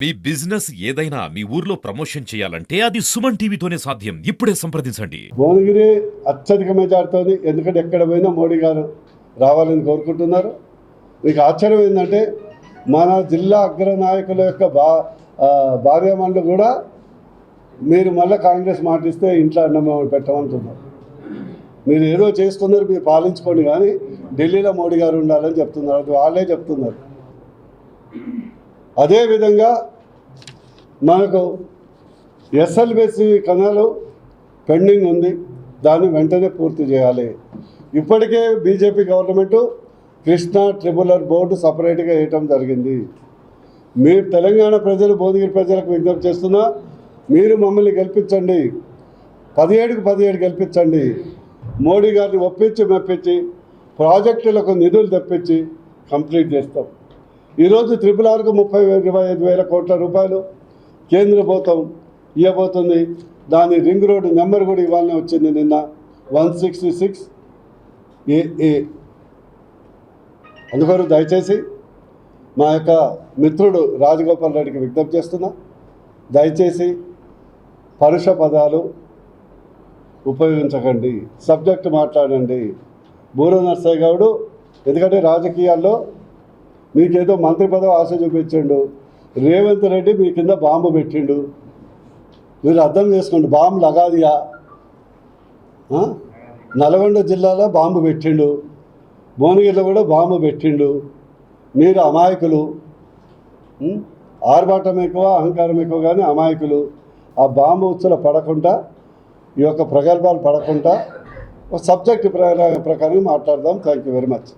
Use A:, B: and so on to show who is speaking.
A: మీ business ఏదైనా మీ ఊర్లో promotion చేయాలంటే అది సుమన్ టీవీతోనే సాధ్యం. ఇప్పుడే సంప్రదించండి.
B: భువనగిరి అత్యధిక మెజార్టీతోని ఎందుకంటే ఎక్కడ పోయినా మోడీ గారు రావాలని కోరుకుంటున్నారు. మీకు ఆశ్చర్యం ఏంటంటే మన జిల్లా అగ్ర నాయకుల యొక్క బా ఆ, కూడా మీరు మళ్ళీ కాంగ్రెస్ మాటిస్తే ఇంట్లో అన్నం పెట్టమంటున్నారు. మీరు ఏదో చేసుకున్నారు మీరు పాలించుకోండి కానీ ఢిల్లీలో మోడీ గారు ఉండాలని చెప్తున్నారు. అది వాళ్ళే చెప్తున్నారు. అదేవిధంగా మనకు ఎస్ఎల్బిసి కణాలు పెండింగ్ ఉంది. దాన్ని వెంటనే పూర్తి చేయాలి. ఇప్పటికే BJP government Krishna tribunal board సపరేట్గా వేయటం జరిగింది. మీరు తెలంగాణ ప్రజలు భువనగిరి ప్రజలకు విజ్ఞప్తి చేస్తున్నా మీరు మమ్మల్ని గెలిపించండి. పదిహేడుకు పదిహేడు గెలిపించండి. మోడీ గారిని ఒప్పించి మెప్పించి ప్రాజెక్టులకు నిధులు తెప్పించి కంప్లీట్ చేస్తాం. ఈరోజు త్రిపుల్ ఆర్కు ముప్పై ఇరవై ఐదు వేల కోట్ల రూపాయలు కేంద్ర ప్రభుత్వం ఇవ్వబోతుంది. దాని రింగ్ రోడ్డు నెంబర్ కూడా ఇవ్వాలని వచ్చింది నిన్న. వన్ సిక్స్టీ సిక్స్ ఏఏ. అందుకోరు దయచేసి మా యొక్క మిత్రుడు రాజగోపాల్ రెడ్డికి విజ్ఞప్తి చేస్తున్నా. దయచేసి పరుష పదాలు ఉపయోగించకండి. సబ్జెక్ట్ మాట్లాడండి. బూర నర్సయ్య గౌడు ఎందుకంటే రాజకీయాల్లో మీకేదో మంత్రి పదవి ఆశ చూపించండు. రేవంత్ రెడ్డి మీ కింద బాంబు పెట్టిండు. మీరు అర్థం చేసుకోండి బాంబు లగాదియా? నల్గొండ జిల్లాలో బాంబు పెట్టిండు. భువనగిరిలో కూడా బాంబు పెట్టిండు. మీరు అమాయకులు. ఆర్భాటం ఎక్కువ అహంకారం ఎక్కువ కానీ అమాయకులు. ఆ బాంబు ఉచ్చుల పడకుండా ఈ యొక్క ప్రగల్భాలు పడకుండా ఒక సబ్జెక్ట్ ప్రకారం మాట్లాడదాం. Thank you very much.